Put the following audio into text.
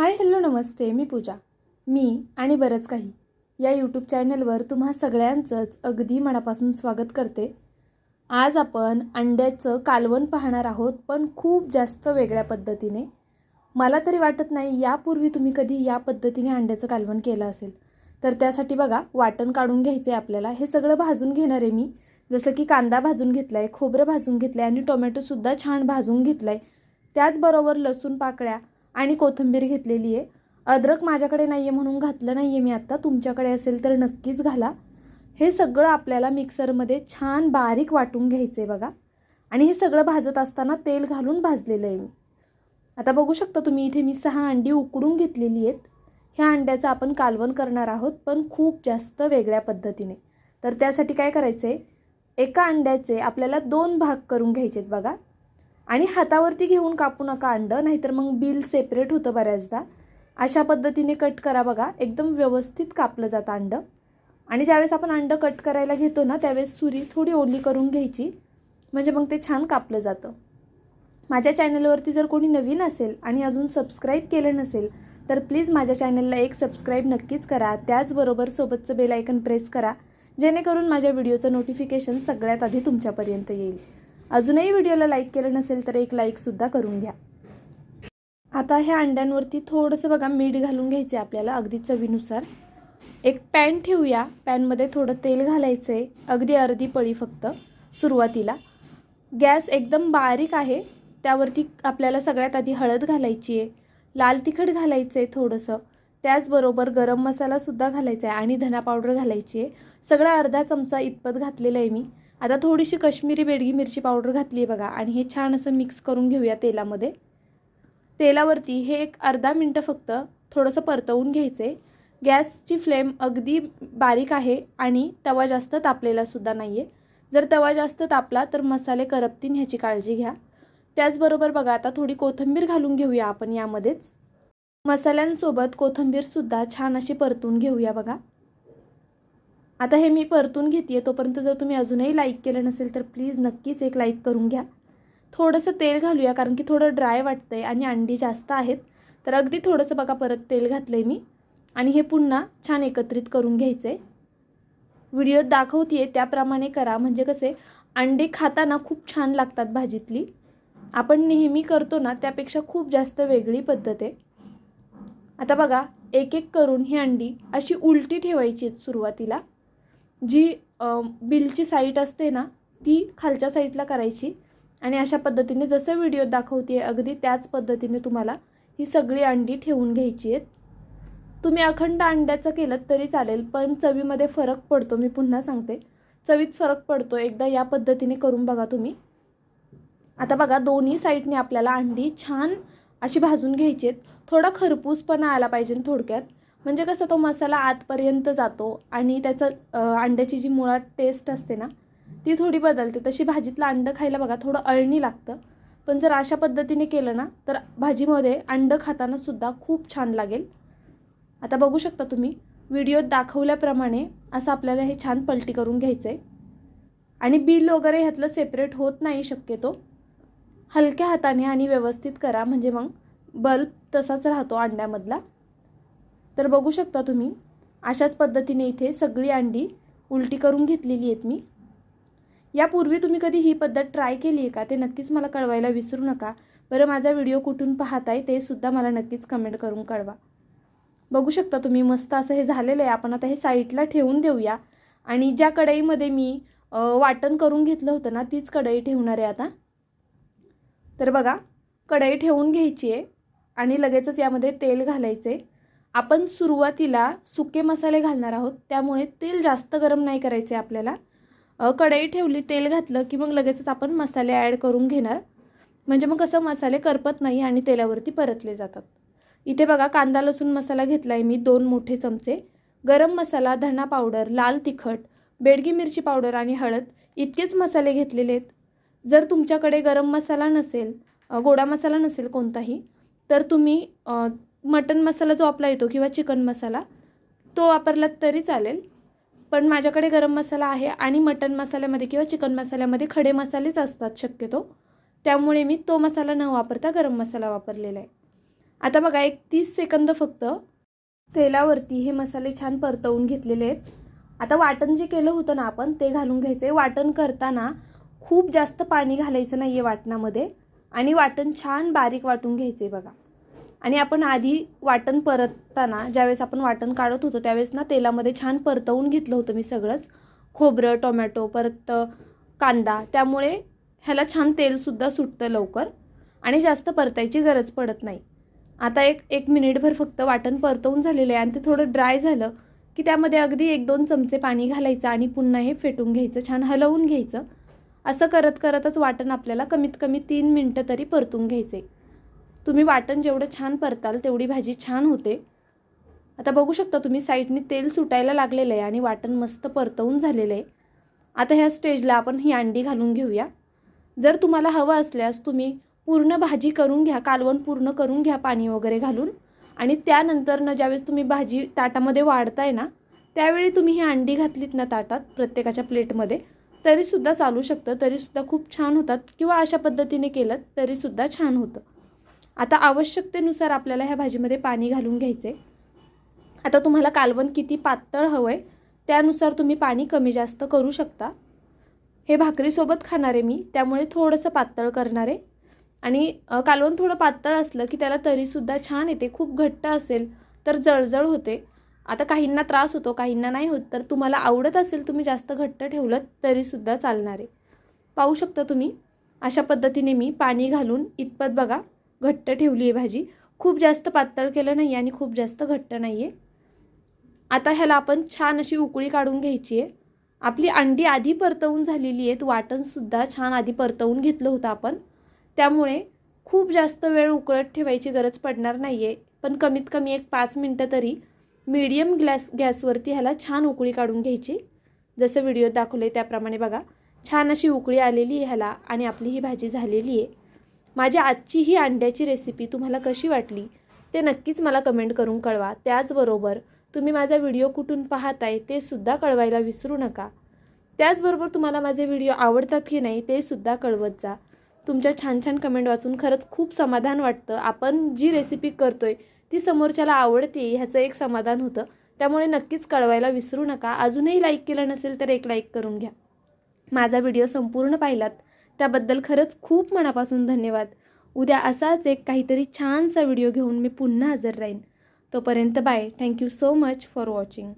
Hi hello नमस्ते मी पूजा. मी आणि बरंच काही. या यूट्यूब चॅनलवर तुम्हा सगळ्यांचंच अगदी मनापासून स्वागत करते. आज आपण अंड्याचं कालवण पाहणार आहोत पण खूप जास्त वेगळ्या पद्धतीने. मला तरी वाटत नाही यापूर्वी तुम्ही कधी या पद्धतीने अंड्याचं कालवण केलं असेल. तर त्यासाठी बघा वाटण काढून घ्यायचं आहे आपल्याला. हे सगळं भाजून घेणार आहे मी. जसं की कांदा भाजून घेतला आहे खोबरं भाजून घेतलं आहे आणि टोमॅटोसुद्धा छान भाजून घेतला आहे त्याचबरोबर लसूण पाकळ्या आणि कोथिंबीर घेतलेली आहे. अद्रक माझ्याकडे नाही आहे म्हणून घातलं नाही आहे मी आत्ता तुमच्याकडे असेल तर नक्कीच घाला. हे सगळं आपल्याला मिक्सरमध्ये छान बारीक वाटून घ्यायचं आहे बघा. आणि हे सगळं भाजत असताना तेल घालून भाजलेलं आहे मी. आता बघू शकता तुम्ही इथे मी सहा अंडी उकडून घेतलेली आहेत. ह्या अंड्याचं आपण कालवण करणार आहोत पण खूप जास्त वेगळ्या पद्धतीने. तर त्यासाठी काय करायचं आहे एका अंड्याचे आपल्याला दोन भाग करून घ्यायचे आहेत बघा. आणि हातावरती घेऊन कापू नका अंडं नाहीतर मग बिल सेपरेट होतं बऱ्याचदा. अशा पद्धतीने कट करा बघा. एकदम व्यवस्थित कापलं जातं अंडं. आणि ज्यावेळेस आपण अंडं कट करायला घेतो ना त्यावेळेस सुरी थोडी ओली करून घ्यायची. म्हणजे मग ते छान कापलं जातं. माझ्या चॅनलवरती जर कोणी नवीन असेल आणि अजून सबस्क्राईब केलं नसेल तर प्लीज माझ्या चॅनलला एक सबस्क्राईब नक्कीच करा. त्याचबरोबर सोबतचं बेल आयकन प्रेस करा. जेणेकरून माझ्या व्हिडिओचं नोटिफिकेशन सगळ्यात आधी तुमच्यापर्यंत येईल. अजूनही व्हिडिओला लाईक केलं नसेल तर एक लाईकसुद्धा करून घ्या. आता ह्या अंड्यांवरती थोडंसं बघा मीठ घालून घ्यायचं आहे आपल्याला अगदी चवीनुसार. एक पॅन ठेवूया. पॅनमध्ये थोडं तेल घालायचं आहे अगदी अर्धी पळी फक्त सुरुवातीला. गॅस एकदम बारीक आहे. त्यावरती आपल्याला सगळ्यात आधी हळद घालायची आहे लाल तिखट घालायचं आहे थोडंसं. त्याचबरोबर गरम मसालासुद्धा घालायचा आहे आणि धना पावडर घालायची आहे सगळा अर्धा चमचा इतपत घातलेला आहे मी. आता थोडीशी कश्मीरी बेडगी मिरची पावडर घातली आहे बघा आणि हे छान असं मिक्स करून घेऊया तेलामध्ये. तेलावरती हे एक अर्धा मिनटं फक्त थोडंसं परतवून घ्यायचं आहे गॅसची फ्लेम अगदी बारीक आहे आणि तवा जास्त तापलेलासुद्धा नाही आहे जर तवा जास्त तापला तर मसाले करपतीन ह्याची काळजी घ्या. त्याचबरोबर बघा आता थोडी कोथिंबीर घालून घेऊया आपण यामध्येच. मसाल्यांसोबत कोथिंबीरसुद्धा छान अशी परतून घेऊया बघा. आता हे मी परतून घेते आहे तोपर्यंत जर तुम्ही अजूनही लाईक केलं नसेल तर प्लीज नक्कीच एक लाईक करून घ्या. थोडंसं तेल घालूया कारण की थोडं ड्राय वाटतं आहे आणि अंडी जास्त आहेत. तर अगदी थोडंसं बघा परत तेल घातलं आहे मी. आणि हे पुन्हा छान एकत्रित करून घ्यायचं आहे व्हिडिओत दाखवते त्याप्रमाणे करा. म्हणजे कसे अंडे खाताना खूप छान लागतात भाजीतली. आपण नेहमी करतो ना त्यापेक्षा खूप जास्त वेगळी पद्धत आहे. आता बघा एक एक करून ही अंडी अशी उलटी ठेवायची आहेत सुरुवातीला. जी बिलची साईट असते ना ती खालच्या साईटला करायची. आणि अशा पद्धतीने जसं व्हिडिओ दाखवते अगदी त्याच पद्धतीने तुम्हाला ही सगळी अंडी ठेवून घ्यायची आहेत. तुम्ही अखंड अंड्याचं केलं तरी चालेल पण चवीमध्ये फरक पडतो मी पुन्हा सांगते. चवीत फरक पडतो एकदा या पद्धतीने करून बघा तुम्ही. आता बघा दोन्ही साईडने आपल्याला अंडी छान अशी भाजून घ्यायची आहेत. थोडा खरपूसपणा आला पाहिजे थोडक्यात. म्हणजे कसं तो मसाला आतपर्यंत जातो आणि त्याचं अंड्याची जी मुळात टेस्ट असते ना ती थोडी बदलते. तशी भाजीतलं अंडं खायला बघा थोडं अळणी लागतं. पण जर अशा पद्धतीने केलं ना तर भाजीमध्ये अंडं खाताना सुद्धा खूप छान लागेल. आता बघू शकता तुम्ही व्हिडिओत दाखवल्याप्रमाणे असं आपल्याला हे छान पलटी करून घ्यायचं आहे आणि बिल वगैरे ह्यातलं सेपरेट होत नाही शक्यतो. हलक्या हाताने आणि व्यवस्थित करा म्हणजे मग बल्ब तसाच राहतो अंड्यामधला. तर बघू शकता तुम्ही अशाच पद्धतीने इथे सगळी अंडी उलटी करून घेतलेली आहेत मी. यापूर्वी तुम्ही कधी ही पद्धत ट्राय केली आहे का? ते नक्कीच मला कळवायला विसरू नका. बरं माझा व्हिडिओ कुठून पाहताय ते सुद्धा मला नक्कीच कमेंट करून कळवा. बघू शकता तुम्ही मस्त असं हे झालेलं आहे. आपण आता हे साईडला ठेवून देऊया. आणि ज्या कढईमध्ये मी वाटण करून घेतलं होतं ना तीच कढई ठेवणार आहे आता. तर बघा कढई ठेवून घ्यायची आहे आणि लगेचच यामध्ये तेल घालायचे आपण सुरुवातीला सुके मसाले घालणार आहोत त्यामुळे तेल जास्त गरम नाही करायचे आपल्याला. कढई ठेवली तेल घातलं की मग लगेचच आपण मसाले ॲड करून घेणार. म्हणजे मग कसं मसाले करपत नाही आणि तेलावरती परतले जातात. इथे बघा कांदा लसूण मसाला घेतला आहे मी दोन मोठे चमचे. गरम मसाला धणा पावडर लाल तिखट बेडगी मिरची पावडर आणि हळद इतकेच मसाले घेतलेले आहेत. जर तुमच्याकडे गरम मसाला नसेल गोडा मसाला नसेल कोणताही तर तुम्ही मटन मसाला जो आपला येतो किंवा चिकन मसाला तो वापरलात तरी चालेल. पण माझ्याकडे गरम मसाला आहे आणि मटन मसाल्यामध्ये किंवा चिकन मसाल्यामध्ये खडे मसालेच असतात शक्यतो. त्यामुळे मी तो मसाला न वापरता गरम मसाला वापरलेला आहे. आता बघा एक तीस सेकंद फक्त तेलावरती हे मसाले छान परतवून घेतलेले आहेत. आता वाटण जे केलं होतं ना आपण ते घालून घ्यायचं आहे वाटण करताना खूप जास्त पाणी घालायचं नाही आहे वाटणामध्ये आणि वाटण छान बारीक वाटून घ्यायचं आहे बघा. आणि आपण आधी वाटण परतताना ज्यावेळेस आपण वाटण काढत होतो त्यावेळेस ना तेलामध्ये छान परतवून घेतलं होतं मी सगळंच. खोबरं टोमॅटो परत कांदा त्यामुळे ह्याला छान तेलसुद्धा सुटतं लवकर आणि जास्त परतायची गरज पडत नाही. आता एक एक मिनिटभर फक्त वाटण परतवून झालेलं आहे आणि ते थोडं ड्राय झालं की त्यामध्ये अगदी एक दोन चमचे पाणी घालायचं आणि पुन्हा हे फेटून घ्यायचं छान हलवून घ्यायचं. असं करत करतच वाटण आपल्याला कमीत कमी तीन मिनटं तरी परतून घ्यायचे तुम्ही वाटण जेवढं छान परताल तेवढी भाजी छान होते. आता बघू शकता तुम्ही साईडनी तेल सुटायला लागलेलं आहे आणि वाटण मस्त परतवून झालेलं आहे. आता ह्या स्टेजला आपण ही अंडी घालून घेऊया. जर तुम्हाला हवं असल्यास तुम्ही पूर्ण भाजी करून घ्या कालवण पूर्ण करून घ्या पाणी वगैरे घालून. आणि त्यानंतर न ज्यावेळेस तुम्ही भाजी ताटामध्ये वाढताय ना त्यावेळी तुम्ही ही अंडी घातलीत ना ताटात प्रत्येकाच्या प्लेटमध्ये तरीसुद्धा चालू शकतं तरीसुद्धा खूप छान होतात. किंवा अशा पद्धतीने केलं तरीसुद्धा छान होतं. आता आवश्यकतेनुसार आपल्याला ह्या भाजीमध्ये पाणी घालून घ्यायचं आहे आता तुम्हाला कालवण किती पातळ हवं आहे त्यानुसार तुम्ही पाणी कमी जास्त करू शकता. हे भाकरीसोबत खाणार आहे मी त्यामुळे थोडंसं पातळ करणार. आहे आणि कालवण थोडं पातळ असलं की त्याला तरीसुद्धा छान येते खूप घट्ट असेल तर जळजळ होते. आता काहींना त्रास होतो काहींना नाही होत तर तुम्हाला आवडत असेल तुम्ही जास्त घट्ट ठेवलं तरीसुद्धा चालणार. आहे पाहू शकता तुम्ही अशा पद्धतीने मी पाणी घालून इतपत बघा घट्ट ठेवली आहे भाजी. खूप जास्त पातळ केलं नाही आणि खूप जास्त घट्ट नाही आहे आता ह्याला आपण छान अशी उकळी काढून घ्यायची आहे. आपली अंडी आधी परतवून झालेली आहेत. वाटणसुद्धा छान आधी परतवून घेतलं होतं आपण. त्यामुळे खूप जास्त वेळ उकळत ठेवायची गरज पडणार नाही आहे पण कमीत कमी एक पाच मिनटं तरी मीडियम ग्लॅस गॅसवरती ह्याला छान उकळी काढून घ्यायची. जसं व्हिडिओत दाखवलं आहे त्याप्रमाणे बघा. छान अशी उकळी आलेली आहे ह्याला आणि आपली ही भाजी झालेली आहे. माझ्या आजची ही अंड्याची रेसिपी तुम्हाला कशी वाटली ते नक्कीच मला कमेंट करून कळवा. त्याचबरोबर तुम्ही माझा व्हिडिओ कुठून पाहताय ते सुद्धा कळवायला विसरू नका. त्याचबरोबर तुम्हाला माझे व्हिडिओ आवडतात की नाही ते सुद्धा कळवत जा. तुमच्या छान छान कमेंट वाचून खरंच खूप समाधान वाटतं. आपण जी रेसिपी करतोय ती समोरच्याला आवडते ह्याचं एक समाधान होतं. त्यामुळे नक्कीच कळवायला विसरू नका. अजूनही लाईक केलं नसेल तर एक लाईक करून घ्या. माझा व्हिडिओ संपूर्ण पाहिलात त्याबद्दल खरंच खूप मनापासून धन्यवाद. उद्या असाच एक काहीतरी छानसा व्हिडिओ घेऊन मी पुन्हा हजर राहीन. तोपर्यंत bye. Thank you so much for watching